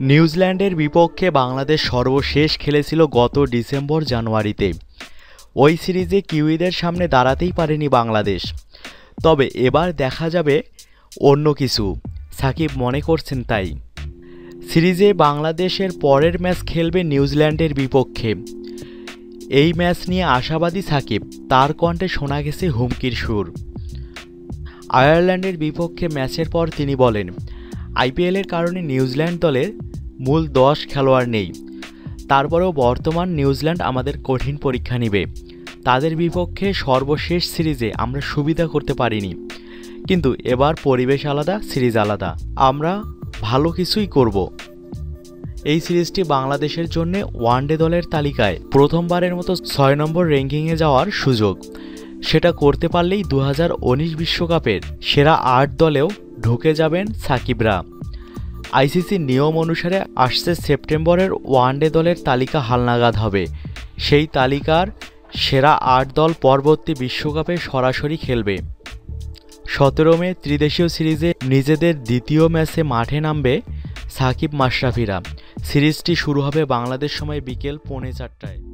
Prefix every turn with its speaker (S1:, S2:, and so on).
S1: নিউজিল্যান্ডের বিপক্ষে বাংলাদেশ সর্বশেষ খেলেছিল গত ডিসেম্বর জানুয়ারিতে। ওই সিরিজে কিউইদের সামনে দাঁড়াতেই পারেনি বাংলাদেশ। তবে এবার দেখা যাবে অন্য কিছু। সাকিব মনে করছেন তাই। সিরিজে বাংলাদেশের পরের ম্যাচ খেলবে নিউজিল্যান্ডের বিপক্ষে। এই ম্যাচ নিয়ে আশাবাদী সাকিব, তার কণ্ঠে শোনা গেছে হুমকির সুর। আয়ারল্যান্ডের বিপক্ষে ম্যাচের পর তিনি বলেন, আইপিএলের কারণে নিউজিল্যান্ড দলের মূল দশ খেলোয়াড় নেই। তারপরেও বর্তমান নিউজিল্যান্ড আমাদের কঠিন পরীক্ষা নেবে। তাদের বিপক্ষে সর্বশেষ সিরিজে আমরা সুবিধা করতে পারিনি। কিন্তু এবার পরিবেশ আলাদা, সিরিজ আলাদা। আমরা ভালো কিছুই করব। এই সিরিজটি বাংলাদেশের জন্য ওয়ানডে দলের তালিকায় প্রথমবারের মতো ছয় নম্বর র্যাঙ্কিংয়ে যাওয়ার সুযোগ। সেটা করতে পারলেই দু বিশ্বকাপের সেরা আট দলেও ঢুকে যাবেন সাকিবরা। আইসিসির নিয়ম অনুসারে আসছে সেপ্টেম্বরের ওয়ানডে দলের তালিকা হালনাগাদ হবে। সেই তালিকার সেরা আট দল পরবর্তী বিশ্বকাপে সরাসরি খেলবে। সতেরো মে ত্রিদেশীয় সিরিজে নিজেদের দ্বিতীয় ম্যাচে মাঠে নামবে সাকিব মাশরাফিরা। সিরিজটি শুরু হবে বাংলাদেশ সময় বিকেল পৌনে চারটায়।